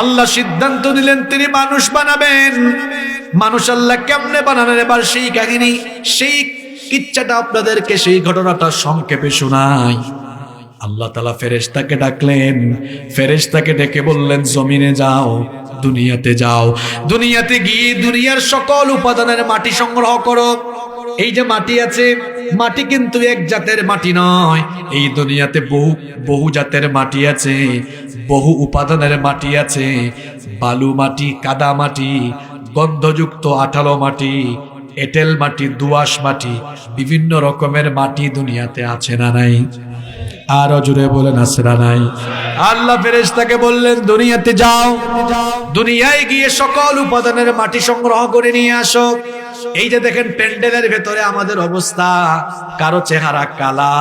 আল্লাহ সিদ্ধান্ত নিলেন, তিনি মানুষ বানাবেন। মানুষ আল্লাহ কেমনে বানানোর এবার সেই কাহিনী, সেই কিচ্ছাটা আপনাদেরকে, সেই ঘটনাটা সংক্ষেপে শোনাই। আল্লাহ তালা ফেরেশতাকে ডাকলেন। ফেরেশতাকে ডেকে বললেন, জমিনে যাও, দুনিয়াতে যাও। দুনিয়াতে গিয়ে দুনিয়ার সকল উপাদানের মাটি সংগ্রহ করো। এই যে মাটি আছে মাটি কিন্তু এক জাতের মাটি নয়। এই দুনিয়াতে বহু বহু জাতের মাটি আছে, বহু উপাদানের মাটি আছে। বালু মাটি, কাদা মাটি, গন্ধযুক্ত আঠালো মাটি, এঁটেল মাটি, দুয়াশ মাটি, বিভিন্ন রকমের মাটি দুনিয়াতে আছে না নাই? আরও জুড়ে বলেন আসরা নাই? আল্লাহ ফেরেশতাকে বললেন, দুনিয়াতে যাও। দুনিয়ায় গিয়ে সকল উপাদানের মাটি সংগ্রহ করে নিয়ে আসো। এই যে দেখেন প্যান্ডেলের ভেতরে আমাদের অবস্থা কারও চেহারা কালা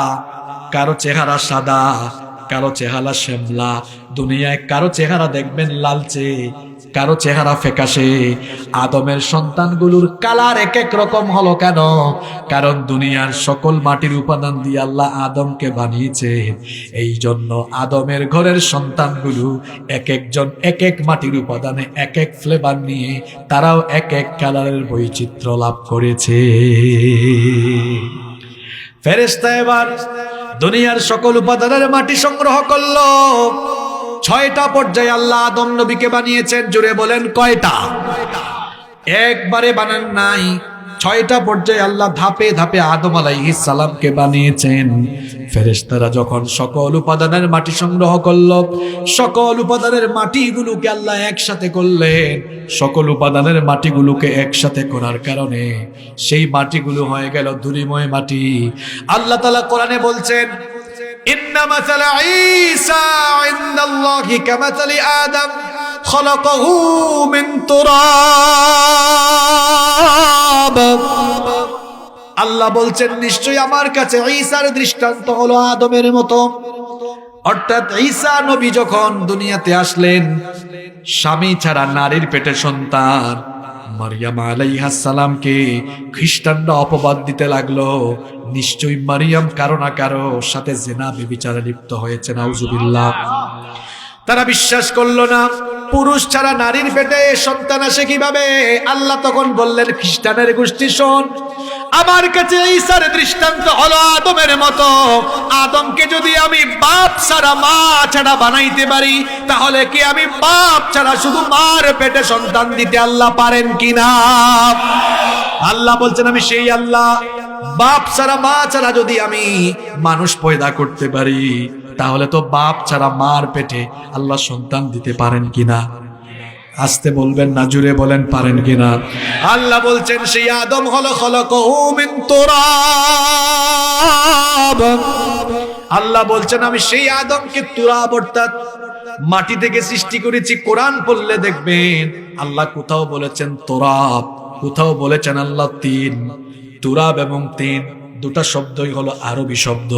কারও চেহারা সাদা কারও চেহারা শ্যামলা, দুনিয়ায় কারও চেহারা দেখবেন লালচে, কারও চেহারা ফেকাশে আদমের সন্তানগুলোর কালার এক এক রকম হলো কেন? কারণ দুনিয়ার সকল মাটির উপাদান দিয়ে আল্লাহ আদমকে বানিয়েছে। এই জন্য আদমের ঘরের সন্তানগুলো এক একজন এক এক মাটির উপাদানে এক এক ফ্লেভার নিয়ে তারাও এক এক কালারের বৈচিত্র্য লাভ করেছে। ফেরেস্তা এবার দুনিয়ার সকল উপাদানের মাটি সংগ্রহ করল। ছয়টা পর্যায়ে আল্লাহ আদম নবীকে বানিয়েছেন, জুড়ে বলেন কয়টা? একবারে বানান নাই। ছয়টা পর্যায়ে আল্লাহ ধাপে ধাপে আদম আলাইহিস সালামকে বানিয়েছেন। ফেরেস্তারা যখন সকল উপাদানের মাটি সংগ্রহ করল, সকল উপাদানের মাটিগুলোকে আল্লাহ একসাথে করলেন। সকল উপাদানের মাটিগুলোকে একসাথে করার কারণে সেই মাটিগুলো হয়ে গেল ধুরিময় মাটি। আল্লাহ তালা কোরআনে বলছেন খলকহু মিন্তুরা আল্লাহ বলছেন, নিশ্চয়ই আমার কাছে ঈসার দৃষ্টান্ত হলো আদমের মতো। অর্থাৎ ঈসা নবী যখন দুনিয়াতে আসলেন, স্বামী ছাড়া নারীর পেটে সন্তান, মারিয়াম আলাইহাস সালামকে খ্রিস্টানরা অপবাদ দিতে লাগল। নিশ্চয়ই মারিয়াম কারও না কারও সাথে জেনা বিবিচারে লিপ্ত হয়েছে, নাউজুবিল্লাহ। তারা বিশ্বাস করল না, পুরুষ ছাড়া নারীর পেটে সন্তান আসে কীভাবে? আল্লাহ তখন বললেন, খ্রিস্টানের গোষ্ঠী শোন আমার কাছে ঈসার দৃষ্টান্ত হলো আদমের মতো। আদমকে যদি আমি বাপ ছাড়া মা ছাড়া বানাইতে পারি, তাহলে কি আমি বাপ ছাড়া শুধু মার পেটে সন্তান দিতে আল্লাহ পারেন কিনা? আল্লাহ বলছেন, আমি সেই আল্লাহ। বাপ ছাড়া মা ছাড়া যদি আমি মানুষ পয়দা করতে পারি, তাহলে তো বাপ ছাড়া মার পেটে আল্লাহ সন্তান দিতে পারেন কিনা? আসতে বলবেন, না জুড়ে বলেন, পারেন কিনা? আল্লাহ বলছেন, সেই আদম হল খলকহু মিন তুরাব। আল্লাহ বলছেন, আমি সেই আদমকে তুরাব অর্থাৎ মাটি থেকে সৃষ্টি করেছি, কোরআন পড়লে দেখবেন, আল্লাহ কোথাও বলেছেন তোরাব, কোথাও বলেছেন আল্লাহ তিন, তুরাব এবং তিন, দুটা শব্দই হলো আরবি শব্দ।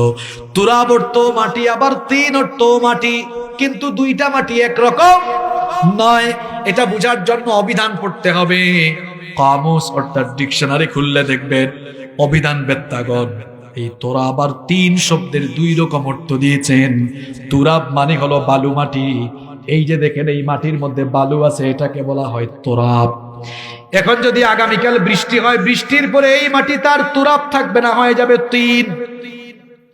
তুরাব অর্থ মাটি, আবার তিন অর্থ মাটি, কিন্তু দুইটা মাটি একরকম। নয়, এটা বুঝার জন্য অবিধান পড়তে হবে। কামুস অর্থাৎ ডিকশনারি খুললে দেখবেন অবিধান বেত্তাগণ, এই তোরা আবার তিন শব্দের দুই রকম অর্থ দিয়েছেন। তুরাব মানে হলো বালু মাটি। এই যে দেখেন, এই মাটির মধ্যে বালু আছে, এটাকে বলা হয় তোরাব। এখন যদি আগামীকাল বৃষ্টি হয়, বৃষ্টির পরে এই মাটি তার তুরাব থাকবে না, হয়ে যাবে তিন।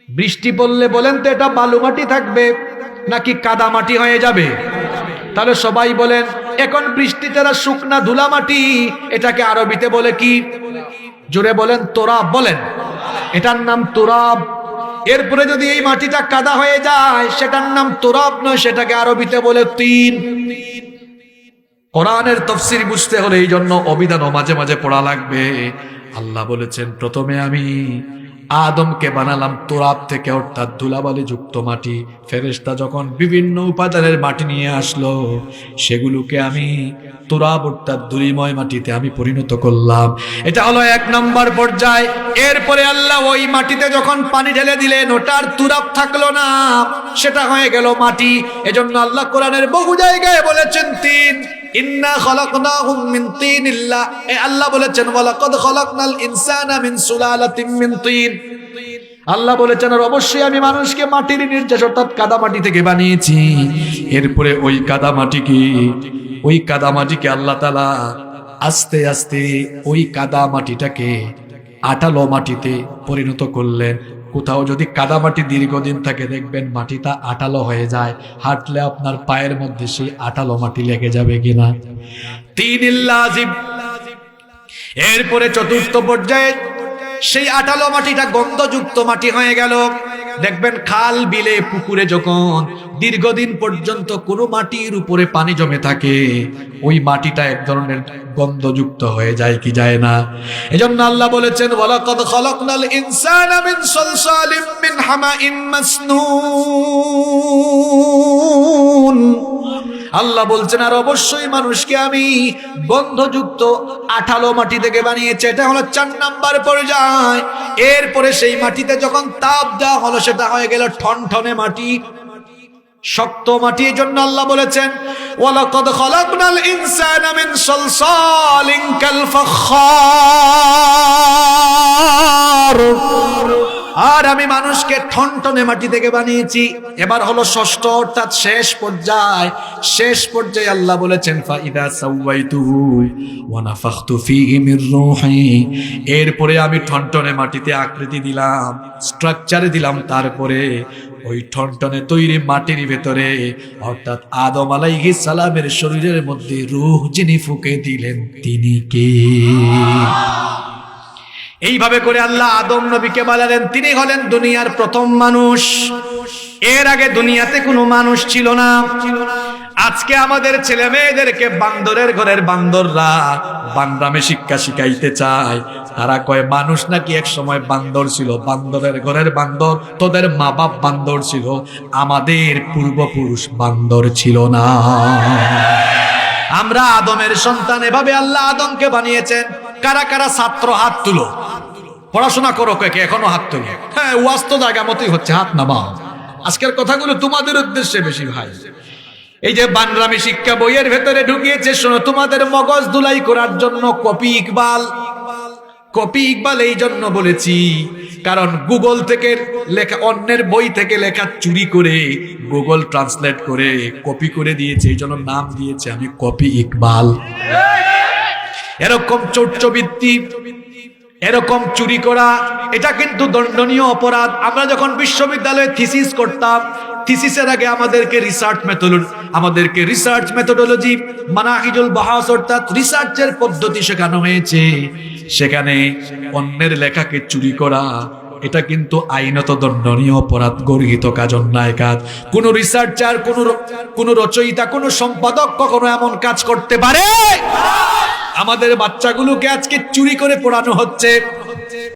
বৃষ্টি পড়লে বলেন তো এটা বালু মাটি থাকবে, নাকি কাদা মাটি হয়ে যাবে? তাহলে সবাই বলেন, এখন বৃষ্টি তারা শুকনা ধুলা মাটি এটাকে আরবিতে বলে কি? জোরে বলেন, তোরাব বলেন। এটার নাম তোরাব। এরপরে যদি এই মাটিটা কাদা হয়ে যায়, সেটার নাম তোরাব নয়, সেটাকে আরবিতে বলে তিন। কোরআনের তফসির বুঝতে হলে এই জন্য অবিধানও মাঝে মাঝে পড়া লাগবে। আল্লাহ বলেছেন, প্রথমে আমি আদমকে বানালাম তোরাব থেকে, অর্থাৎ ধুলাবালি যুক্ত মাটি। ফেরেশতা যখন বিভিন্ন উপাদানের মাটি নিয়ে আসলো, সেগুলোকে আমি তোরাব অর্থাৎ ধুলিময় মাটিতে আমি পরিণত করলাম। এটা হলো এক নম্বর পর্যায়। এরপরে আল্লাহ ওই মাটিতে যখন পানি ঢেলে দিলেন, ওটার তুরাব থাকল না, সেটা হয়ে গেল মাটি। এজন্য আল্লাহ কোরআনের বহু জায়গায় বলেছেন, তিন ইন্না খলাকনাহুম মিন তিনিল্লাহ। এ আল্লাহ বলেছেন, ওয়ালাকাদ খলাকনাল ইনসানা মিন সুলালাতিন মিন তিন। আল্লাহ বলেছেন, আর অবশ্যই আমি মানুষকে মাটির নির্যাস অর্থাৎ কাদামাটি থেকে বানিয়েছি। এরপরে ওই কাদামাটিকে ওই কাদামাটিকে আল্লাহ তালা আস্তে আস্তে ওই কাদা মাটিটাকে আটালো মাটিতে পরিণত করলেন। কোথাও যদি কাদামাটি দীর্ঘদিন থাকে, দেখবেন মাটিটা আটালো হয়ে যায়। হাঁটলে আপনার পায়ের মধ্যে সেই আটালো মাটি লেগে যাবে কিনা? তিন এরপরে চতুর্থ পর্যায়ে সেই আটালো মাটিটা গন্ধযুক্ত মাটি হয়ে গেল। দেখবেন খাল বিলে পুকুরে যখন দীর্ঘদিন পর্যন্ত কোনো মাটির উপরে পানি জমে থাকে, ওই মাটিটা এক ধরনের গন্ধযুক্ত হয়ে যায় কি যায় না? এজন্য আল্লাহ বলেছেন, ওয়ালাকাদ খালাকনাল ইনসানা মিন সালসালিম মিন হামাইন মাসনুন। আল্লাহ বলছেন, আর অবশ্যই মানুষকে আমি গন্ধযুক্ত আঠালো মাটি থেকে বানিয়েছি। এটা হলো চার নাম্বার পর্যায়। এরপরে সেই মাটিতে যখন তাপ দেওয়া হলো, সেটা হয়ে গেল ঠনঠনে মাটি, শক্ত মাটি। এই জন্য আল্লাহ বলেছেন, ওয়ালাকাদ খালাকনাল ইনসানা মিন সালসালিন কাল ফাখার আর আমি মানুষকে ঠনটনে মাটি থেকে বানিয়েছি। এবার হলো ষষ্ঠ, অর্থাৎ শেষ পর্যায়। শেষ পর্যায়ে আল্লাহ বলেছেন, ফাইদা সাওয়াইতুহু ওয়া নাফাখতু ফীহি মির রূহি। এরপরে আমি ঠনটনে মাটিতে আকৃতি দিলাম স্ট্রাকচারে দিলাম, তারপরে ওই ঠনটনে তৈরি মাটির ভেতরে, অর্থাৎ আদম আলাইহিস সালামের শরীরের মধ্যে রূহ যিনি ফুকে দিলেন, তিনি কে? এইভাবে করে আল্লাহ আদম নবীকে বলালেন, তিনি হলেন দুনিয়ার প্রথম মানুষ। এর আগে দুনিয়াতে কোনো মানুষ ছিল না। আজকে আমাদের ছেলে মেয়েদেরকে বান্দরের ঘরের বান্দররা বান্দামে শিক্ষা শিখাইতে চায়। তারা কয়, মানুষ নাকি এক সময় বান্দর ছিল, বান্দরের ঘরের বান্দর। তোদের মা বাপ বান্দর ছিল, আমাদের পূর্বপুরুষ বান্দর ছিল না। আমরা আদমের সন্তান, এভাবে আল্লাহ আদমকে বানিয়েছেন। কারা কারা ছাত্র হাত তুলো। পড়াশোনা করো কে কে এখনও হাত তুলো। হ্যাঁ ওয়াজ তো জায়গা মতোই হচ্ছে, হাত নামাও। আজকের কথাগুলো তোমাদের উদ্দেশ্যে বেশি ভাই। এই যে বানরামি শিক্ষা বইয়ের ভেতরে ঢুকিয়েছে, শোনো, তোমাদের মগজ দুলাই করার জন্য কপি ইকবাল। কপি ইকবাল এই জন্য বলেছি, কারণ গুগল থেকে লেখা, অন্যের বই থেকে লেখা চুরি করে গুগল ট্রান্সলেট করে কপি করে দিয়েছে, এই জন্য নাম দিয়েছে আমি কপি ইকবাল। এরকম চৌর্যবৃত্তি এরকম চুরি করা, এটা কিন্তু দণ্ডনীয় অপরাধ। আমরা যখন বিশ্ববিদ্যালয়ে থিসিস করতাম থিসিসের আগে আমাদেরকে রিসার্চ মেথোলজি আমাদেরকে রিসার্চ মেথোডোলজি মানাহিজুল বাহাস অর্থাৎ রিসার্চের পদ্ধতি শেখানো হয়েছে। সেখানে অন্যের লেখাকে চুরি করা, এটা কিন্তু আইনত দণ্ডনীয় অপরাধ, গর্হিত কাজ, অন্যায় কাজ। কোন রিসার্চার কোন কোন রচয়িতা, কোন সম্পাদক কখনো এমন কাজ করতে পারে? আমাদের বাচ্চাগুলোকে আজকে চুরি করে পড়ানো হচ্ছে।